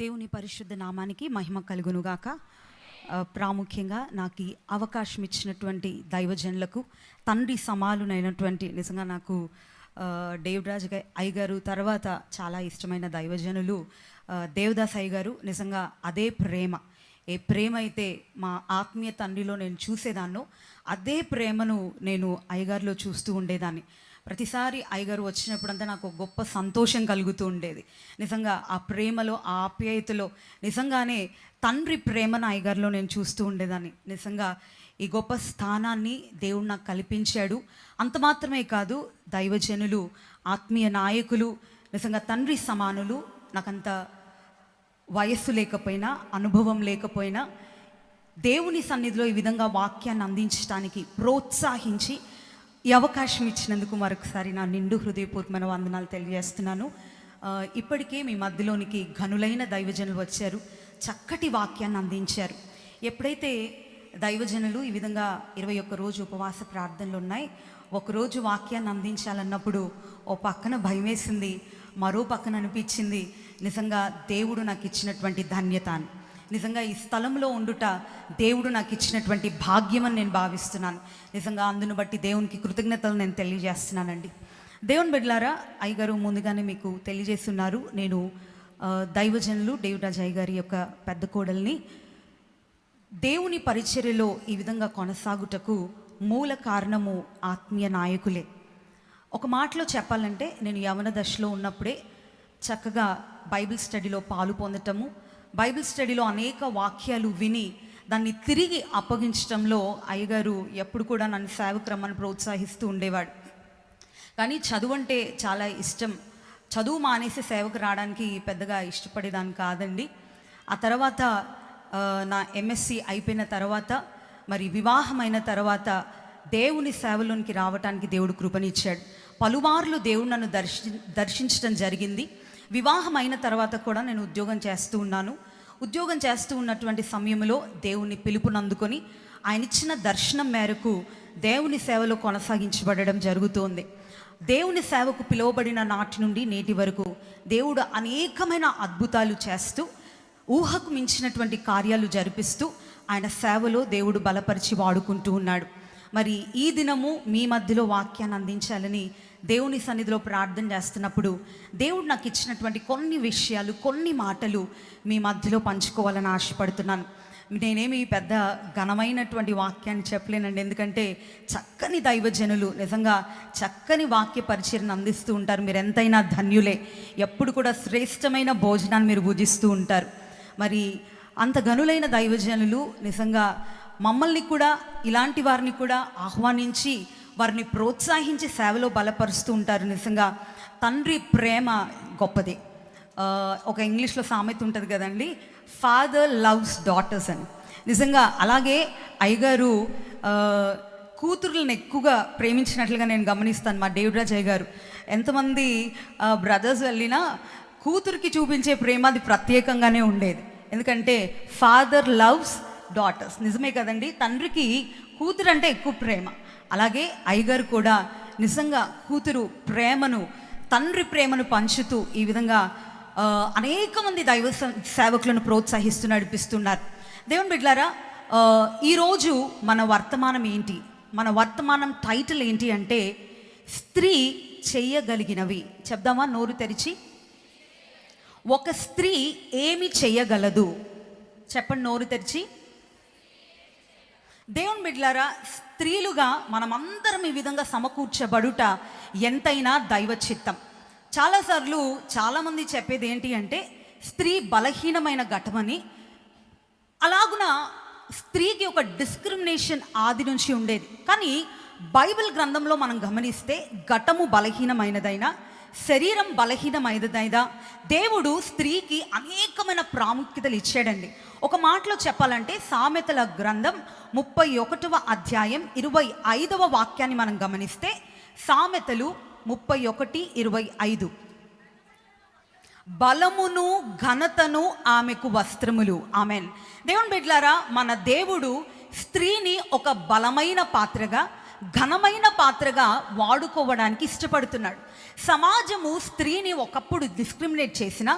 దేవుని పరిశుద్ధ నామానికి మహిమ కలుగునుగాక. ప్రాముఖ్యంగా నాకు ఈ అవకాశం ఇచ్చినటువంటి దైవజనులకు తండ్రి సమాలునైనటువంటి నిజంగా నాకు దేవరాజ్ దేవరాజు అయ్య గారు తర్వాత చాలా ఇష్టమైన దైవజనులు దేవదాస్ అయ్య గారు నిజంగా అదే ప్రేమ. ఏ ప్రేమ అయితే మా ఆత్మీయ తండ్రిలో నేను చూసేదాన్నో అదే ప్రేమను నేను అయ్యగారిలో చూస్తూ ఉండేదాన్ని. ప్రతిసారి అయ్యగారు వచ్చినప్పుడంతా నాకు గొప్ప సంతోషం కలుగుతూ ఉండేది. నిజంగా ఆ ప్రేమలో ఆ ఆప్యాయతలో నిజంగానే తండ్రి ప్రేమను అయ్యగారిలో నేను చూస్తూ ఉండేదాన్ని. నిజంగా ఈ గొప్ప స్థానాన్ని దేవుడు నాకు కల్పించాడు. అంత మాత్రమే కాదు దైవజనులు ఆత్మీయ నాయకులు నిజంగా తండ్రి సమానులు నాకంత వయస్సు లేకపోయినా అనుభవం లేకపోయినా దేవుని సన్నిధిలో ఈ విధంగా వాక్యాన్ని అందించడానికి ప్రోత్సహించి ఈ అవకాశం ఇచ్చినందుకు మరొకసారి నా నిండు హృదయపూర్వకమైన వందనాలు తెలియజేస్తున్నాను. ఇప్పటికే మీ మధ్యలోనికి ఘనులైన దైవజనులు వచ్చారు. చక్కటి వాక్యాన్ని అందించారు. ఎప్పుడైతే దైవజనులు ఈ విధంగా ఇరవై ఒక్క రోజు ఉపవాస ప్రార్థనలు ఉన్నాయి ఒకరోజు వాక్యాన్ని అందించాలన్నప్పుడు ఓ పక్కన భయం వేసింది మరో పక్కన అనిపించింది నిజంగా దేవుడు నాకు ఇచ్చినటువంటి ధన్యత నిజంగా ఈ స్థలంలో ఉండుట దేవుడు నాకు ఇచ్చినటువంటి భాగ్యం అని నేను భావిస్తున్నాను. నిజంగా అందును బట్టి దేవునికి కృతజ్ఞతలు నేను తెలియజేస్తున్నానండి. దేవుని బిడ్లారా అయ్యగారు ముందుగానే మీకు తెలియజేస్తున్నారు నేను దైవజనులు దేవరాజ్ అయ్య గారి యొక్క పెద్ద కోడల్ని. దేవుని పరిచర్యలో ఈ విధంగా కొనసాగుటకు మూల కారణము ఆత్మీయ నాయకులే. ఒక మాటలో చెప్పాలంటే నేను యవన దశలో ఉన్నప్పుడే చక్కగా బైబిల్ స్టడీలో పాలు పొందటము బైబిల్ స్టడీలో అనేక వాక్యాలు విని దాన్ని తిరిగి అప్పగించడంలో అయ్యగారు ఎప్పుడు కూడా నన్ను సేవక్రమాన్ని ప్రోత్సహిస్తూ ఉండేవాడు. కానీ చదువు అంటే చాలా ఇష్టం. చదువు మానేసి సేవకు రావడానికి పెద్దగా ఇష్టపడేదాన్ని కాదండి. ఆ తర్వాత నా ఎంఎస్సి అయిపోయిన తర్వాత మరి వివాహమైన తర్వాత దేవుని సేవలోనికి రావటానికి దేవుడు కృపనిచ్చాడు. పలుమార్లు దేవుడు నన్ను దర్శి దర్శించడం జరిగింది. వివాహం అయిన తర్వాత కూడా నేను ఉద్యోగం చేస్తూ ఉన్నాను. ఉద్యోగం చేస్తూ ఉన్నటువంటి సమయంలో దేవుని పిలుపునందుకొని ఆయన ఇచ్చిన దర్శనం మేరకు దేవుని సేవలో కొనసాగించబడడం జరుగుతోంది. దేవుని సేవకు పిలువబడిన నాటి నుండి నేటి వరకు దేవుడు అనేకమైన అద్భుతాలు చేస్తూ ఊహకు మించినటువంటి కార్యాలు జరిపిస్తూ ఆయన సేవలో దేవుడు బలపరిచి వాడుకుంటూ ఉన్నాడు. మరి ఈ దినము మీ మధ్యలో వాక్యాన్ని అందించాలని దేవుని సన్నిధిలో ప్రార్థన చేస్తున్నప్పుడు దేవుడు నాకు ఇచ్చినటువంటి కొన్ని విషయాలు కొన్ని మాటలు మీ మధ్యలో పంచుకోవాలని ఆశపడుతున్నాను. నేనేమి పెద్ద ఘనమైనటువంటి వాక్యాన్ని చెప్పలేనండి. ఎందుకంటే చక్కని దైవజనులు నిజంగా చక్కని వాక్య పరిచయను అందిస్తూ ఉంటారు. మీరు ఎంతైనా ధన్యులే. ఎప్పుడు కూడా శ్రేష్టమైన భోజనాన్ని మీరు భుజిస్తూ ఉంటారు. మరి అంత గనులైన దైవజనులు నిజంగా మమ్మల్ని కూడా ఇలాంటి వారిని కూడా ఆహ్వానించి వారిని ప్రోత్సహించి సేవలో బలపరుస్తూ ఉంటారు నిజంగా. తండ్రి ప్రేమ గొప్పది. ఒక ఇంగ్లీష్లో సామెత ఉంటుంది కదండి ఫాదర్ లవ్స్ డాటర్స్ అని. నిజంగా అలాగే అయ్యగారు కూతురులను ఎక్కువగా ప్రేమించినట్లుగా నేను గమనిస్తాను మా దేవరాజ్ అయ్య గారు ఎంతమంది బ్రదర్స్ వెళ్ళినా కూతురికి చూపించే ప్రేమ అది ప్రత్యేకంగానే ఉండేది. ఎందుకంటే ఫాదర్ లవ్స్ డాటర్స్ నిజమే కదండి? తండ్రికి కూతురు అంటే ఎక్కువ ప్రేమ. అలాగే అయ్యగారు కూడా నిజంగా కూతురు ప్రేమను తండ్రి ప్రేమను పంచుతూ ఈ విధంగా అనేక మంది దైవ సేవకులను ప్రోత్సహిస్తూ నడిపిస్తున్నారు. దేవుని బిడ్లారా ఈరోజు మన వర్తమానం ఏంటి? మన వర్తమానం టైటిల్ ఏంటి అంటే స్త్రీ చెయ్యగలిగినవి చెప్దామా? నోరు తెరిచి. ఒక స్త్రీ ఏమి చెయ్యగలదు చెప్పండి నోరు తెరిచి. దేవుని బిడ్లారా స్త్రీలుగా మనమందరం ఈ విధంగా సమకూర్చబడుట ఎంతైనా దైవ చిత్తం చాలాసార్లు చాలామంది చెప్పేది ఏంటి అంటే స్త్రీ బలహీనమైన ఘటమని. అలాగున స్త్రీకి ఒక డిస్క్రిమినేషన్ ఆది నుంచి ఉండేది. కానీ బైబిల్ గ్రంథంలో మనం గమనిస్తే ఘటము బలహీనమైనదైనా శరీరం బలహీనమైనదైదా దేవుడు స్త్రీకి అనేకమైన ప్రాముఖ్యతలు ఇచ్చాడండి. ఒక మాటలో చెప్పాలంటే సామెతల గ్రంథం ముప్పై ఒకటవ అధ్యాయం ఇరవై ఐదవ వాక్యాన్ని మనం గమనిస్తే సామెతలు ముప్పై ఒకటి ఇరవై ఐదు బలమును ఘనతను ఆమెకు వస్త్రములు. ఆమెన్. దేవుని బిడ్లారా మన దేవుడు స్త్రీని ఒక బలమైన పాత్రగా ఘనమైన పాత్రగా వాడుకోవడానికి ఇష్టపడుతున్నాడు. సమాజము స్త్రీని ఒకప్పుడు డిస్క్రిమినేట్ చేసిన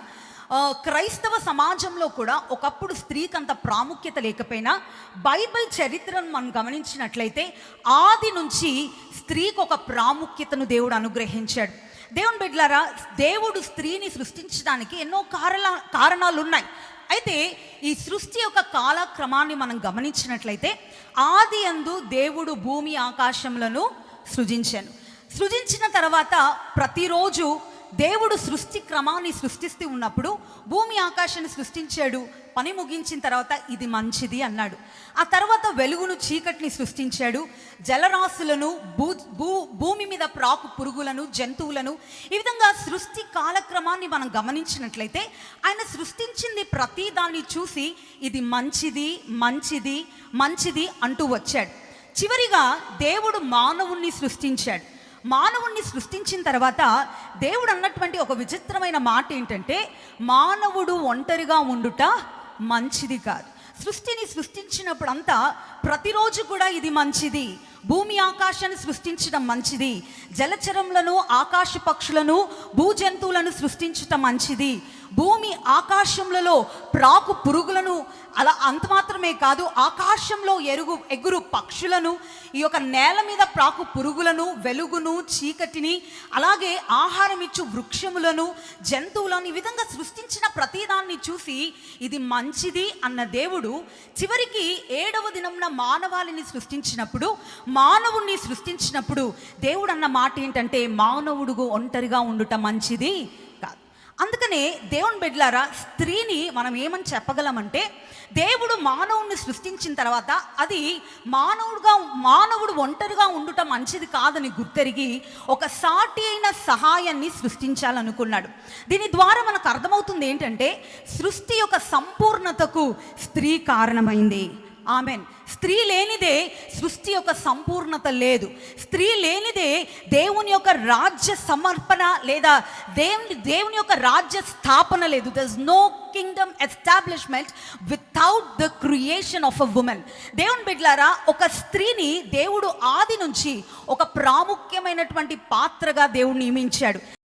క్రైస్తవ సమాజంలో కూడా ఒకప్పుడు స్త్రీకి అంత ప్రాముఖ్యత లేకపోయినా బైబిల్ చరిత్రను మనం గమనించినట్లయితే ఆది నుంచి స్త్రీకి ఒక ప్రాముఖ్యతను దేవుడు అనుగ్రహించాడు. దేవుని బిడ్లారా దేవుడు స్త్రీని సృష్టించడానికి ఎన్నో కారణ కారణాలు ఉన్నాయి అయితే ఈ సృష్టి యొక్క కాలక్రమాన్ని మనం గమనించినట్లయితే ఆది అందు దేవుడు భూమి ఆకాశములను సృజించాను. సృజించిన తర్వాత ప్రతిరోజు దేవుడు సృష్టి క్రమాన్ని సృష్టిస్తూ ఉన్నప్పుడు భూమి ఆకాశాన్ని సృష్టించాడు పని ముగించిన తర్వాత ఇది మంచిది అన్నాడు. ఆ తర్వాత వెలుగును చీకటిని సృష్టించాడు జలరాశులను భూ భూ భూమి మీద ప్రాకు పురుగులను జంతువులను ఈ విధంగా సృష్టి కాలక్రమాన్ని మనం గమనించినట్లయితే ఆయన సృష్టించింది ప్రతి దాన్ని చూసి ఇది మంచిది మంచిది మంచిది అంటూ వచ్చాడు. చివరిగా దేవుడు మానవుణ్ణి సృష్టించాడు. మానవుణ్ణి సృష్టించిన తర్వాత దేవుడు అన్నటువంటి ఒక విచిత్రమైన మాట ఏంటంటే మానవుడు ఒంటరిగా ఉండుట మంచిది కాదు. సృష్టిని సృష్టించినప్పుడు అంతా ప్రతిరోజు కూడా ఇది మంచిది. భూమి ఆకాశాన్ని సృష్టించడం మంచిది. జలచరములను ఆకాశ పక్షులను భూజంతువులను సృష్టించటం మంచిది. భూమి ఆకాశములలో ప్రాకు పురుగులను అలా అంత మాత్రమే కాదు ఆకాశంలో ఎరుగు ఎగురు పక్షులను ఈ యొక్క నేల మీద ప్రాకు పురుగులను వెలుగును చీకటిని అలాగే ఆహారం ఇచ్చు వృక్షములను జంతువులను ఈ విధంగా సృష్టించిన ప్రతిదాన్ని చూసి ఇది మంచిది అన్న దేవుడు చివరికి ఏడవ దినంన మానవాళిని సృష్టించినప్పుడు మానవుణ్ణి సృష్టించినప్పుడు దేవుడు అన్న మాట ఏంటంటే మానవుడు ఒంటరిగా ఉండుట మంచిది. అందుకనే దేవుని బిడ్డలారా స్త్రీని మనం ఏమని చెప్పగలమంటే దేవుడు మానవుడిని సృష్టించిన తర్వాత అది మానవుడుగా మానవుడు ఒంటరిగా ఉండటం మంచిది కాదని గుర్తెరిగి ఒక సాటి అయిన సహాయాన్ని సృష్టించాలనుకున్నాడు. దీని ద్వారా మనకు అర్థమవుతుంది ఏంటంటే సృష్టి యొక్క సంపూర్ణతకు స్త్రీ కారణమైంది. ఆమెన్. స్త్రీ లేనిదే సృష్టి యొక్క సంపూర్ణత లేదు. స్త్రీ లేనిదే దేవుని యొక్క రాజ్య సమర్పణ లేదా దేవుని దేవుని యొక్క రాజ్య స్థాపన లేదు. Thus no kingdom establishment without the creation of a woman దేవుని బిడ్లారా ఒక స్త్రీని దేవుడు ఆది నుంచి ఒక ప్రాముఖ్యమైనటువంటి పాత్రగా దేవుడు నియమించాడు.